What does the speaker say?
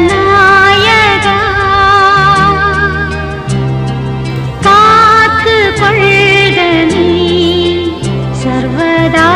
ஸ்வர்கநாயகா காத்து கொள்க நீ சர்வதா